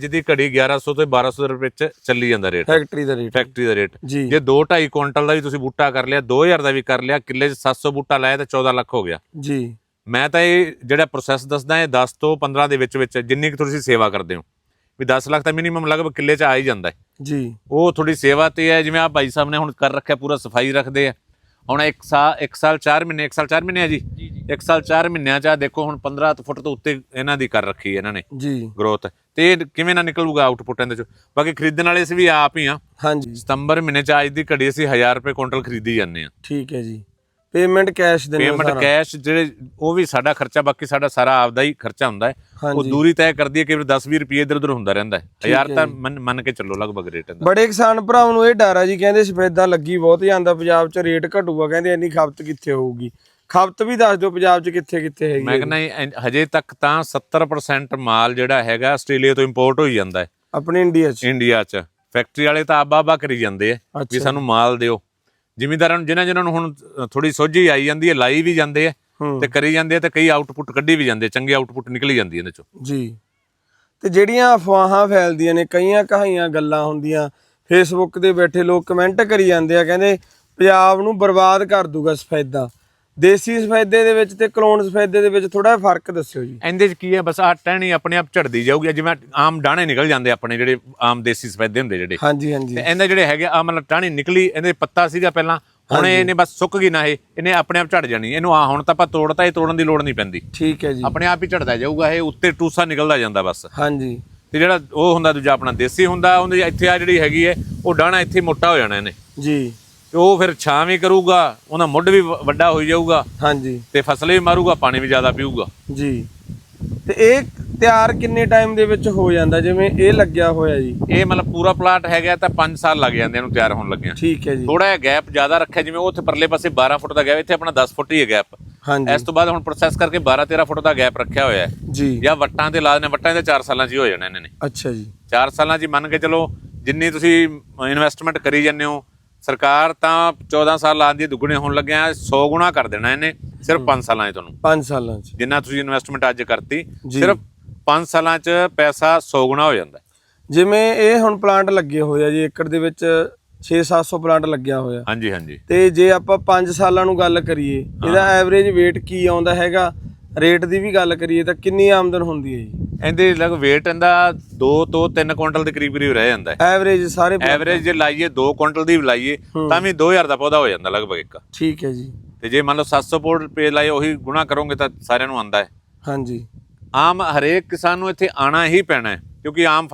ਜਿਹਦੀ ਘੜੀ 1100 ਤੋਂ 1200 ਰੁਪਏ ਚ ਚੱਲੀ ਜਾਂਦਾ ਰੇਟ ਫੈਕਟਰੀ ਦਾ ਰੇਟ ਫੈਕਟਰੀ ਦਾ ਰੇਟ ਜੀ। ਜੇ 2.5 ਕੁਇੰਟਲ ਦਾ ਵੀ ਤੁਸੀਂ ਬੂਟਾ ਕਰ ਲਿਆ 2000 ਦਾ ਵੀ ਕਰ ਲਿਆ ਕਿੱਲੇ 'ਚ 700 ਬੂਟਾ ਲਾਇਆ ਤਾਂ 14 ਲੱਖ ਹੋ ਗਿਆ। ਜੀ। ਮੈਂ ਤਾਂ ਇਹ ਜਿਹੜਾ ਪ੍ਰੋਸੈਸ ਦੱਸਦਾ ਇਹ 10 ਤੋਂ 15 ਦੇ ਵਿੱਚ ਵਿੱਚ ਜਿੰਨੀ ਕੁ ਤੁਸੀਂ ਸੇਵਾ ਕਰਦੇ ਹੋ। ਵੀ 10 ਲੱਖ ਤਾਂ ਮਿਨੀਮਮ ਲਗਭਗ ਕਿੱਲੇ 'ਚ ਆ ਹੀ ਜਾਂਦਾ ਹੈ। ਜੀ। ਉਹ ਥੋੜੀ ਸੇਵਾ ਤੇ ਹੈ ਜਿਵੇਂ ਆ ਭਾਈ ਸਾਹਿਬ ਨੇ ਹੁਣ ਕਰ ਰੱਖਿਆ ਪੂਰਾ ਸਫ਼ਾਈ ਰੱਖਦੇ ਆ। ਹੁਣ ਇੱਕ ਸਾਲ ਇੱਕ ਸਾਲ 4 ਮਹੀਨੇ ਇੱਕ ਸਾਲ 4 ਮਹੀਨੇ ਆ ਜੀ। ਇੱਕ ਸਾਲ 4 ਮਹੀਨਿਆਂ ਚ ਆ ਦੇਖੋ ਹੁਣ 15 ਫੁੱਟ ਤੋਂ ਉੱਤੇ ਇਹਨਾਂ ਦੀ ਕਰ ਰੱਖੀ ਹੈ ਇਹਨਾਂ ਨੇ ਜੀ। ਗਰੋਥ ਤੇ ਇਹ ਕਿਵੇਂ ਨਾ ਨਿਕਲੂਗਾ ਆਊਟਪੁੱਟ ਇਹਦੇ ਚ? ਬਾਕੀ ਖਰੀਦਣ ਵਾਲੇ ਅਸੀਂ ਵੀ ਆਪ ਹੀ ਆ। ਹਾਂਜੀ। ਸਤੰਬਰ ਮਹੀਨੇ ਚ ਅੱਜ ਦੀ ਘੜੀ ਅਸੀਂ 1000 ਰੁਪਏ ਕੁਇੰਟਲ ਖਰੀਦੀ ਜਾਂਦੇ ਆ ਠੀਕ ਹੈ ਜੀ। ਪੇਮੈਂਟ ਕੈਸ਼ ਦਿੰਦੇ ਹੋ ਪੇਮੈਂਟ? ਕੈਸ਼ ਜਿਹੜੇ ਉਹ ਵੀ ਸਾਡਾ ਖਰਚਾ ਬਾਕੀ ਸਾਡਾ ਸਾਰਾ ਆਪਦਾ ਹੀ ਖਰਚਾ ਹੁੰਦਾ ਹੈ। ਉਹ ਦੂਰੀ ਤੈਅ ਕਰਦੀ ਹੈ ਕਿ 10-20 ਰੁਪਏ ਇਧਰ ਉਧਰ ਹੁੰਦਾ ਰਹਿੰਦਾ ਹੈ। ਠੀਕ 1000 ਹੈ ਤਾਂ ਮੰਨ ਕੇ ਚੱਲੋ ਲਗਭਗ ਰੇਟ ਇਹਦਾ। ਬੜੇ ਕਿਸਾਨ ਭਰਾਵਾਂ ਨੂੰ ਇਹ ਡਰ ਆ ਜੀ ਕਹਿੰਦੇ ਸਫੈਦਾ ਲੱਗੀ ਬਹੁਤ ਜਾਂਦਾ ਪੰਜਾਬ 'ਚ ਰੇਟ ਘਟੂਗਾ ਕਹਿੰਦੇ ਇੰਨੀ ਖਪਤ ਕਿੱਥੇ ਹੋਊਗੀ? ਖਪਤ ਵੀ ਦੱਸ ਦਿਓ ਪੰਜਾਬ 'ਚ ਕਿੱਥੇ ਕਿੱਥੇ ਹੈਗੀ ਮੈਂ ਹੈ। ਕਹਿੰਦਾ ਇਹ ਹਜੇ ਤੱਕ ਤਾਂ 70% ਮਾਲ ਜਿਹੜਾ ਹੈਗਾ ਆਸਟ੍ਰੇਲੀਆ ਤੋਂ ਇੰਪੋਰਟ ਹੋਈ ਜਾਂਦਾ ਹੈ। ਆਪਣੇ ਇੰਡੀਆ 'ਚ। ਇੰਡੀਆ 'ਚ। ਫੈਕਟਰੀ ਵਾਲੇ ਤਾਂ ਆਬਾ ਆਬਾ ਕਰੀ ਜਾਂਦੇ ਆ ਵੀ ਅੱਛਾ। ਸਾਨੂੰ ਮਾਲ ਦਿਓ। ਜ਼ਿਮੀਂਦਾਰਾਂ ਨੂੰ ਜਿਨ੍ਹਾਂ ਜਿਨ੍ਹਾਂ ਨੂੰ ਹੁਣ ਥੋੜੀ ਸੋਝੀ ਆਈ ਜਾਂਦੀ ਹੈ ਲਾਈ ਵੀ ਜਾਂਦੇ ਆ ਹੂੰ। ਤੇ ਕਰੀ ਜਾਂਦੇ ਆ ਤੇ ਕਈ ਆਊਟਪੁੱਟ ਕੱਢੀ ਵੀ ਜਾਂਦੇ ਆ, ਚੰਗੇ ਆਊਟਪੁੱਟ ਨਿਕਲੀ ਜਾਂਦੀ ਇਹਦੇ ਚੋਂ। ਜੀ। ਤੇ ਜਿਹੜੀਆਂ ਅਫਵਾਹਾਂ ਫੈਲਦੀਆਂ ਨੇ ਕਈਆਂ ਕਹਾਈਆਂ ਗੱਲਾਂ ਹੁੰਦੀਆਂ। ਫੇਸਬੁੱਕ ਤੇ ਬੈਠੇ ਲੋਕ ਕਮੈਂਟ ਕਰੀ ਜਾਂਦੇ ਆ ਕਹਿੰਦੇ ਪੰਜਾਬ ਨੂੰ ਬਰਬਾਦ ਕਰ ਦੂਗਾ ਸਫੈਦਾ। ਦੇਸੀ ਸਫੈਦੇ ਦੇ ਵਿੱਚ ਤੇ ਕਲੋਨ ਸਫੈਦੇ ਦੇ ਵਿੱਚ ਥੋੜਾ ਫ਼ਰਕ ਦੱਸਿਓ ਜੀ। ਇਹਦੇ 'ਚ ਕੀ ਹੈ ਬਸ ਆ ਟਹਿਣੀ ਆਪਣੇ ਆਪ ਝੜਦੀ ਜਾਊਗੀ। ਜਿਵੇਂ ਆਮ ਡਾਣੇ ਨਿਕਲ ਜਾਂਦੇ ਆਪਣੇ ਜਿਹੜੇ ਆਮ ਦੇਸੀ ਸਫੈਦੇ ਹੁੰਦੇ ਜਿਹੜੇ। ਹਾਂਜੀ ਹਾਂਜੀ। ਤੇ ਇਹਦੇ ਜਿਹੜੇ ਹੈਗੇ ਆ ਮਤਲਬ ਟਾਹਣੀ ਨਿਕਲੀ ਇਹਦੇ ਪੱਤਾ ਸੀਗਾ ਪਹਿਲਾਂ। ਹੁਣ ਇਹਨੇ ਬਸ ਸੁੱਕ ਗਈ ਨਾ ਇਹ ਇਹਨੇ ਆਪਣੇ ਆਪ ਝੜ ਜਾਣੀ। ਇਹਨੂੰ ਆ ਹੁਣ ਤਾਂ ਆਪਾਂ ਤੋੜਤਾ ਇਹ ਤੋੜਨ ਦੀ ਲੋੜ ਨਹੀਂ ਪੈਂਦੀ। ਠੀਕ ਹੈ ਜੀ। ਆਪਣੇ ਆਪ ਹੀ ਝੜਦਾ ਜਾਊਗਾ ਇਹ ਉੱਤੇ ਟੂਸਾ ਨਿਕਲਦਾ ਜਾਂਦਾ ਬਸ। ਹਾਂਜੀ। ਤੇ ਜਿਹੜਾ ਉਹ ਹੁੰਦਾ ਦੂਜਾ ਆਪਣਾ ਦੇਸੀ ਹੁੰਦਾ ਉਹਦੇ ਇੱਥੇ ਆ ਜਿਹੜੀ ਹੈਗੀ ਹੈ ਉਹ ਡਾਣਾ ਇੱਥੇ ਮੋਟਾ ਹੋ ਜਾਣਾ ਇਹਨੇ। ਜੀ। ਤੇ ਉਹ ਫਿਰ ਛਾਂ ਵੀ ਕਰੂਗਾ ਉਹਦਾ ਮੁੱਢ ਵੀ ਵੱਡਾ ਹੋਈ ਜਾਊਗਾ। ਹਾਂਜੀ। ਤੇ ਫਸਲ ਵੀ ਮਾਰੂਗਾ ਪਾਣੀ ਵੀ ਜ਼ਿਆਦਾ ਪੀਊਗਾ। ਜੀ। ਤੇ ਇਹ ਤਿਆਰ ਕਿੰਨੇ ਟਾਈਮ ਦੇ ਵਿੱਚ ਹੋ ਜਾਂਦਾ? ਜਿਵੇਂ ਇਹ ਲੱਗਿਆ ਹੋਇਆ ਜੀ। ਇਹ ਮਤਲਬ ਪੂਰਾ ਪਲਾਟ ਹੈਗਾ ਤਾਂ 5 ਸਾਲ ਲੱਗ ਜਾਂਦੇ ਇਹਨੂੰ ਤਿਆਰ ਹੋਣ ਲੱਗਿਆਂ। ਠੀਕ ਹੈ ਜੀ। ਥੋੜਾ ਜਿਹਾ ਗੈਪ ਜ਼ਿਆਦਾ ਰੱਖਿਆ ਜਿਵੇਂ ਉੱਥੇ ਪਰਲੇ ਪਾਸੇ 12 ਫੁੱਟ ਦਾ ਗੈਪ ਇੱਥੇ ਆਪਣਾ 10 ਫੁੱਟ ਹੀ ਹੈ ਗੈਪ ਹਾਂਜੀ। ਇਸ ਤੋਂ ਬਾਅਦ ਹੁਣ ਪ੍ਰੋਸੈਸ ਕਰਕੇ 12 13 ਫੁੱਟ ਦਾ ਗੈਪ ਰੱਖਿਆ ਹੋਇਆ ਹੈ। ਜੀ। ਜਾਂ ਵੱਟਾਂ ਤੇ ਲਾ ਦੇਣੇ ਵੱਟਾਂ ਦੇ 4 ਸਾਲਾਂ 'ਚ ਹੀ ਹੋ ਜਾਣਾ ਇਹਨਾਂ। ਨੇ ਅੱਛਾ ਜੀ। 4 ਸਾਲਾਂ 'ਚ ਮੰਨ ਕੇ ਚਲੋ ਜਿੰਨੀ ਤੁਸੀਂ ਇਨਵੈਸਟਮੈਂਟ ਕਰੀ ਜਾਂਦੇ ਹੋ ਸਰਕਾਰ ਤਾਂ 14 ਸਾਲ ਲਾਉਣ ਦੀ ਦੁੱਗਣੇ ਹੋਣ ਲੱਗਿਆ 100 ਗੁਣਾ ਕਰ ਦੇਣਾ ਇਹਨੇ ਸਿਰਫ 5 ਸਾਲਾਂ 'ਚ ਤੁਹਾਨੂੰ 5 ਸਾਲਾਂ 'ਚ। ਜਿੰਨਾ ਤੁਸੀਂ ਇਨਵੈਸਟਮੈਂਟ ਅੱਜ ਕਰਤੀ। ਸਿਰਫ 5 ਸਾਲਾਂ 'ਚ ਪੈਸਾ 100 ਗੁਣਾ ਹੋ ਜਾਂਦਾ। ਜਿਵੇਂ ਇਹ ਹੁਣ ਪਲਾਂਟ ਲੱਗੇ ਹੋਏ ਆ ਜੀ ਏਕੜ ਦੇ ਵਿੱਚ 6-700 ਪਲਾਂਟ ਲੱਗਿਆ ਹੋਇਆ। ਹਾਂਜੀ ਹਾਂਜੀ। ਤੇ ਜੇ ਆਪਾਂ 5 ਸਾਲਾਂ ਨੂੰ ਗੱਲ ਕਰੀਏ ਇਹਦਾ ਐਵਰੇਜ weight ਕੀ ਆਉਂਦਾ ਹੈਗਾ? ਰੇਟ ਦੀ ਵੀ ਗੱਲ ਕਰੀਏ ਤਾਂ ਕਿੰਨੀ ਆਮਦਨ ਹੁੰਦੀ ਹੈ ਜੀ? ਇਹਦੇ ਲਗ weight ਇਹਦਾ 2 ਤੋਂ 3 ਕੁਇੰਟਲ ਦੇ ਕਰੀਬ ਕਰੀਬ ਰਹਿ ਜਾਂਦਾ ਹੈ। ਐਵਰੇਜ ਸਾਰੇ ਐਵਰੇਜ ਜੇ ਲਾਈਏ 2 ਕੁਇੰਟਲ ਦੀ ਲਾਈਏ ਤਾਂ ਵੀ 2000 ਦਾ ਪੌਦਾ ਹੋ ਜਾਂਦਾ ਲਗਭਗ ਇੱਕ। ਠੀਕ ਹੈ ਜੀ। ਤੇ ਜੇ ਮੰਨ ਲਓ 700 ਪੌਡ ਰੁਪਏ ਲਾਏ ਉਹੀ ਗੁਣਾ ਕਰੋਗੇ ਤਾਂ ਸਾਰਿਆਂ ਨੂੰ ਆਂਦਾ ਹੈ। ਹਾਂਜੀ। ਆਮ ਹਰੇਕ ਕਿਸਾਨ ਨੂੰ ਇੱਥੇ ਆਣਾ ਹੀ ਪੈਣਾ ਹੈ ਕਿਉਂਕਿ ਆਮ